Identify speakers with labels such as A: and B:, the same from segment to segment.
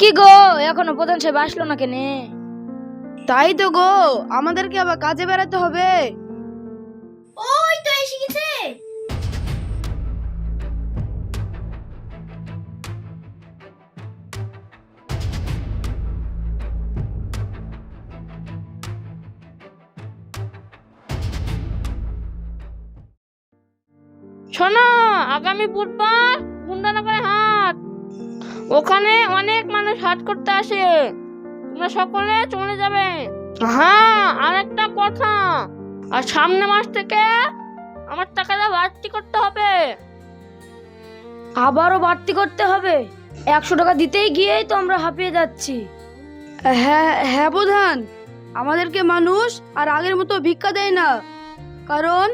A: কি গো? এখনও প্রধান সাহেব আসলো না? কেনে
B: তাই তো গো আমাদেরকে আবার কাজে বেড়াতে হবে।
A: ওই তো এসে গেছে।
C: শোনো আগামী বুধবার ওখানে অনেক মানুষ হাট করতে আসে। তোমরা সকলে চলে যাবে। হ্যাঁ আরেকটা কথা। আর সামনে মাস থেকে আমার টাকাটা বাড়তি করতে হবে।
A: আবারও বাড়তি করতে হবে? একশো টাকা দিতেই গিয়েই তো আমরা হাঁপিয়ে যাচ্ছি।
B: হ্যাঁ হ্যাঁ প্রধান আমাদেরকে মানুষ আর আগের মতো ভিক্ষা দেয় না। কারণ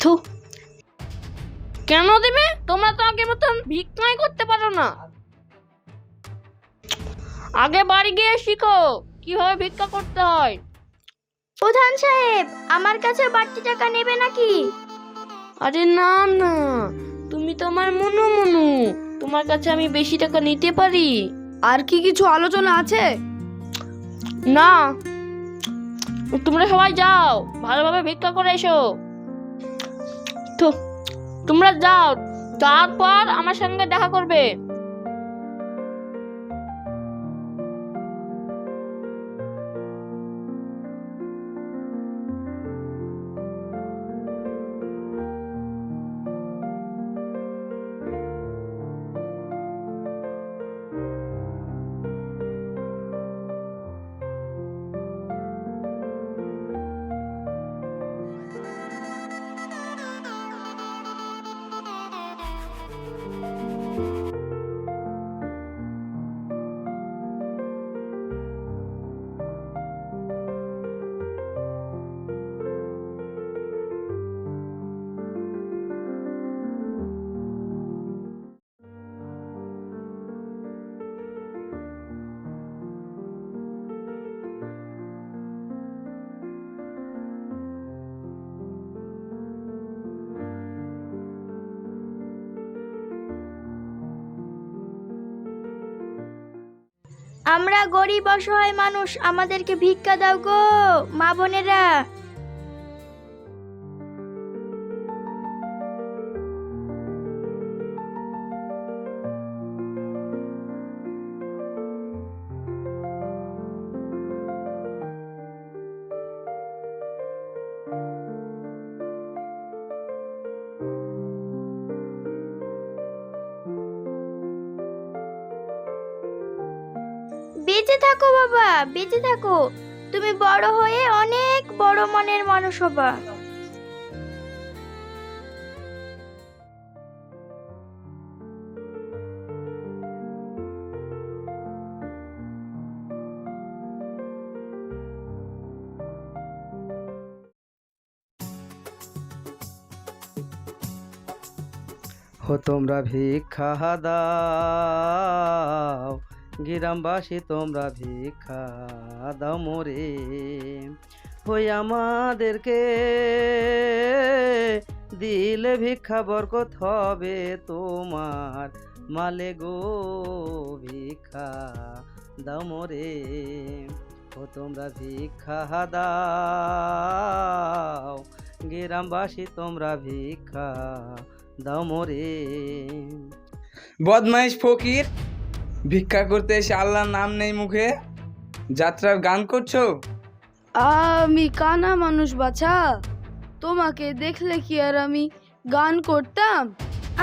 C: থু কেন দেবে? তোমরা তো আগের মতন ভিক্ষাই করতে পারো না। আগে বাড়ি গিয়ে শিখো কীভাবে ভিক্ষা করতে হয়।
A: প্রধান সাহেব আমার কাছে বাড়তি টাকা নেবে নাকি?
C: আরে না না তুমি তো আমার মনু মনু তোমার কাছে আমি বেশি টাকা নিতে পারি।
B: আর কি কিছু আলোচনা আছে?
C: না তোমরা সবাই যাও ভালোভাবে ভিক্ষা করে এসো। তো তোমরা যাও তারপর পর আমার সঙ্গে দেখা করবে।
A: আমরা গরিব অসহায় মানুষ আমাদেরকে ভিক্ষা দাও গো মা বোনেরা। বেঁচে থাকো বাবা, বেঁচে থাকো। তুমি বড় হয়ে অনেক বড় মনের মানুষ হবা।
D: হো, তোমরা ভিক্ষা দাও। গ্রামবাসী তোমরা ভিক্ষা দাও মোরে। হই আমাদেরকে দিলে ভিক্ষা বরকত হবে তোমার। মালে গো ভিক্ষা দাও মোরে। ও তোমরা ভিক্ষা দাও। গ্রামবাসী তোমরা ভিক্ষা দাও মোরে।
E: বদমাইশ ফকির। ভিক্ষা করতে এসে আল্লাহর নাম নেই মুখে? যাত্রার গান করছ?
B: আমি কানা মানুষ বাছা। তোমাকে দেখলে কি আর আমি গান করতাম?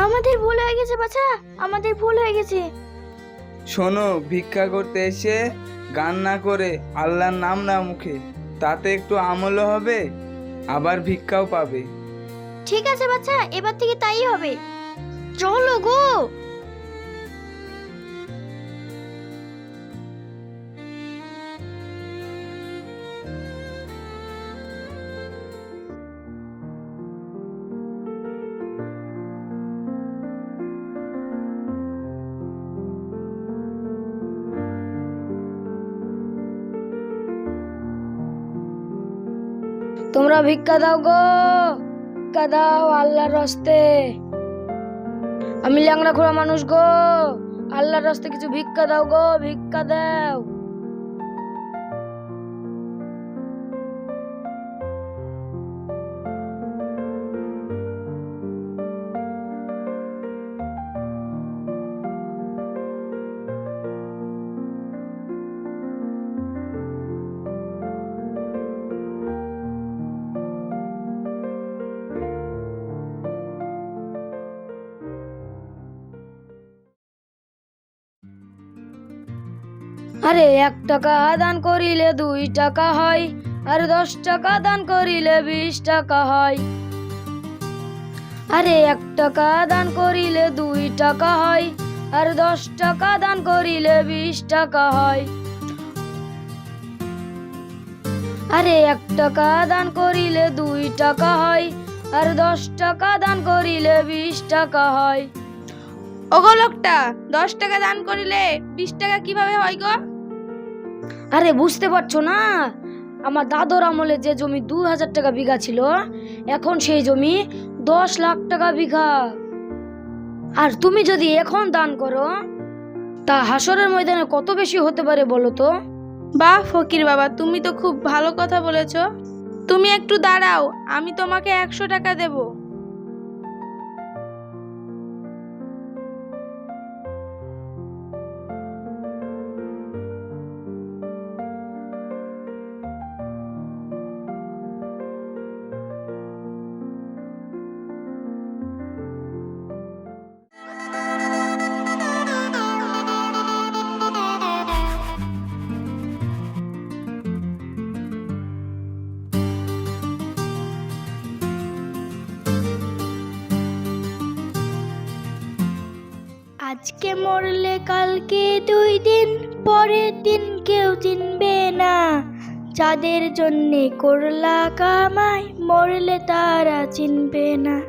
A: আমাদের ভুল হয়ে গেছে বাছা আমাদের ভুল হয়ে গেছে।
E: শোনো ভিক্ষা করতে এসে গান না করে আল্লাহর নাম না মুখে তাতে একটু আমলও হবে আবার ভিক্ষাও পাবে।
A: ঠিক আছে বাচ্চা এবার থেকে তাই হবে। চলো গো। তোমরা ভিক্ষা দাও গো। ভিক্ষা দাও আল্লাহর রস্তে আমি ল্যাংড়া খোড়া মানুষ গো।
B: আল্লাহর রস্তে কিছু ভিক্ষা দাও গো, ভিক্ষা দাও। আরে এক টাকা দান করিলে দুই টাকা হয়, আর দশ টাকা দান করিলে বিশ টাকা হয়। আরে এক টাকা দান করিলে দুই টাকা হয়, আর দশ টাকা দান করিলে বিশ টাকা হয়। আরে এক টাকা দান করিলে দুই টাকা হয়, আর দশ টাকা দান করিলে বিশ টাকা হয়।
F: ওগো লোকটা, দশ টাকা দান করিলে বিশ টাকা কীভাবে হয় গো?
B: আরে বুঝতে পারছ না? আমার দাদর আমলে যে জমি দু হাজার টাকা বিঘা ছিল, এখন সেই জমি দশ লাখ টাকা বিঘা। আর তুমি যদি এখন দান করো, তা হাসরের ময়দানে কত বেশি হতে পারে বলো তো?
F: বাহ ফকির বাবা, তুমি তো খুব ভালো কথা বলেছ। তুমি একটু দাঁড়াও, আমি তোমাকে একশো টাকা দেব।
A: মরলে কালকে দুই দিন, পরের দিন কেউ চিনবে না। যাদের জন্যে করলা কামাই, মরলে তারা চিনবে না।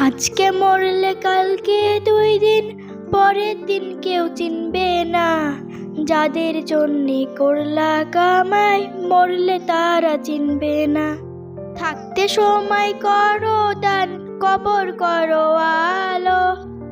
A: আজকে মরলে কালকে দুই দিন, পরের দিন কেউ চিনবে না। যাদের জন্যে করলা কামাই, মরলে তারা চিনবে না। থাকতে সময় করো দান, কবর করো আলো।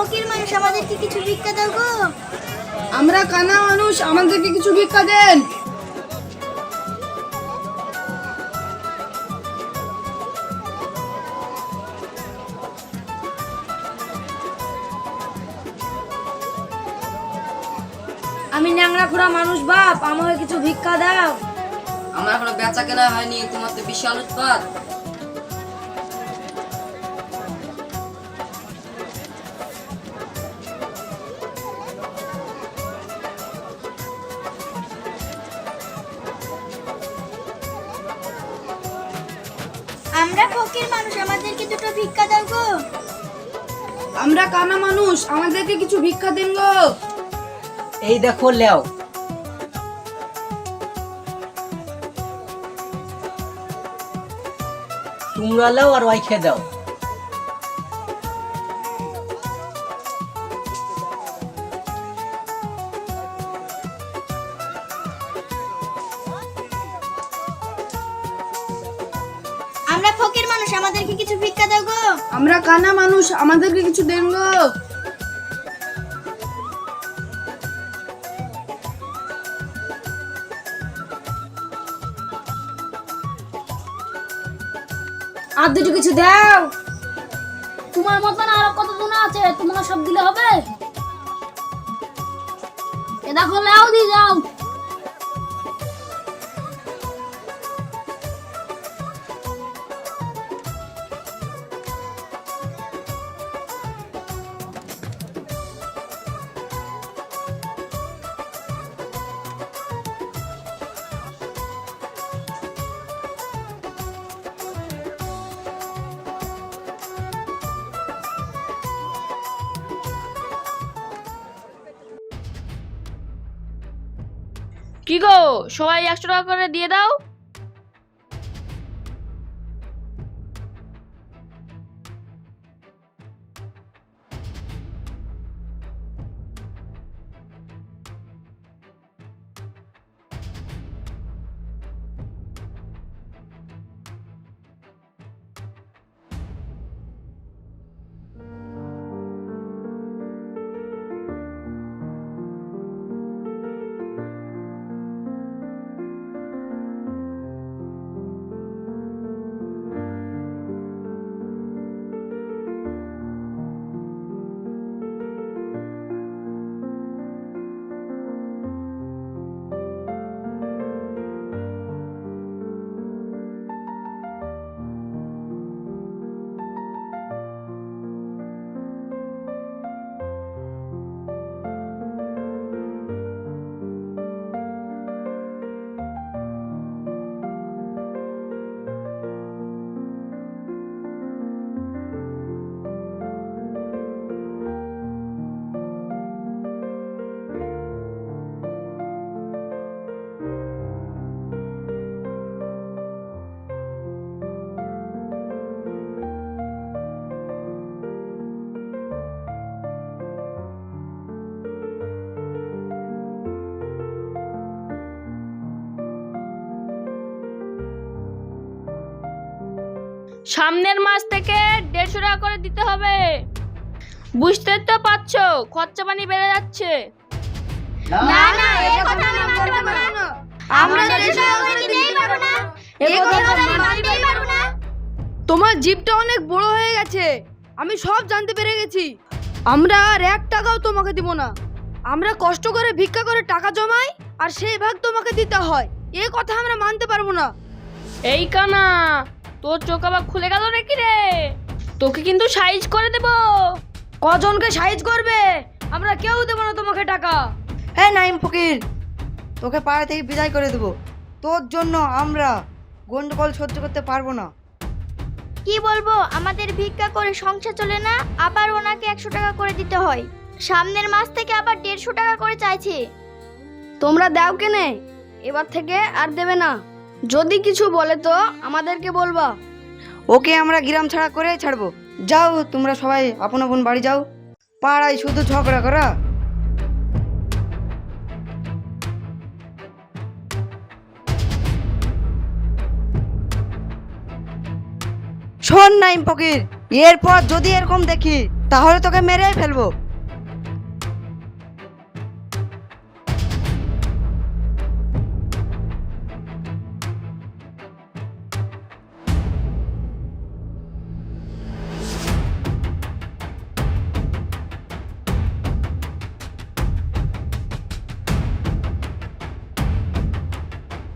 A: ফকির মানুষ আমাদেরকে কিছু ভিক্ষা দাও গো।
B: আমরা কানা মানুষ আমাদেরকে কিছু ভিক্ষা দেন। আমি ন্যাংরা খুড়া মানুষ বাপ আমাকে কিছু ভিক্ষা দাও।
G: আমার এখনও বেচা কেনা হয়নি তোমার তো বিশাল উৎপাদ
A: দুটো ভিক্ষা দাও গো।
B: আমরা কানা মানুষ আমাদেরকে কিছু ভিক্ষা দেন গো।
H: এই দেখো লেও। তোমরা লাও আর ওই খেয়ে দাও।
A: আমরা ফকির মানুষ আমাদেরকে কিছু ভিক্ষা দাও গো।
B: আমরা কানা মানুষ আমাদেরকে কিছু দেন গো। আর দুটো কিছু দাও। তোমার মতন আরও কত জন আছে তোমাকে সব দিলে হবে? এ দেখো লাও দিয়ে যাও
C: কি গো? সবাই একশো টাকা করে দিয়ে দাও। সামনের মাস থেকে দেড়শো টাকা করে দিতে হবে। বুঝতে তো পারছ খরচা পানি বেড়ে যাচ্ছে।
A: না না এই কথা আমরা মানতে পারব না। আমরা দেড়শো টাকা করে দিতেই পারব না। এই কথা আমরা মানতেই পারব না।
F: তোমার জিপটা অনেক বড় হয়ে গেছে। আমি সব জানতে পেরে গেছি। আমরা আর এক টাকাও তোমাকে দিব না। আমরা কষ্ট করে ভিক্ষা করে টাকা জমাই আর সেই ভাগ তোমাকে দিতে হয়। এ কথা আমরা মানতে পারব না।
C: এই কানা তোর চোখ আবার খুলে গেল নাকি রে? তোকে কিন্তু সাইজ করে দেবো।
B: কজনকে সাইজ করবে? আমরা কেউ দেবো না তোমাকে টাকা।
I: হ্যাঁ নাইম ফকির তোকে পাড়া থেকে বিদায় করে দেবো। তোর জন্য আমরা গন্ডগোল সহ্য করতে পারব না।
A: কি বলব আমাদের ভিক্ষা করে সংসার চলে না আবার ওনাকে একশো টাকা করে দিতে হয়। সামনের মাস থেকে আবার দেড়শো টাকা করে চাইছে।
F: তোমরা দাও কেনে এবার থেকে আর দেবে না। যদি কিছু বলে তো আমাদেরকে বলবা।
I: ওকে আমরা গ্রাম ছাড়া করে ছাড়বো। যাও, তোমরা সবাই আপন আপন বাড়ি যাও। পাড়ায় শুধু ঝগড়া করা। শোন নাইম ফকির এরপর যদি এরকম দেখি, তাহলে তোকে মেরেই ফেলব।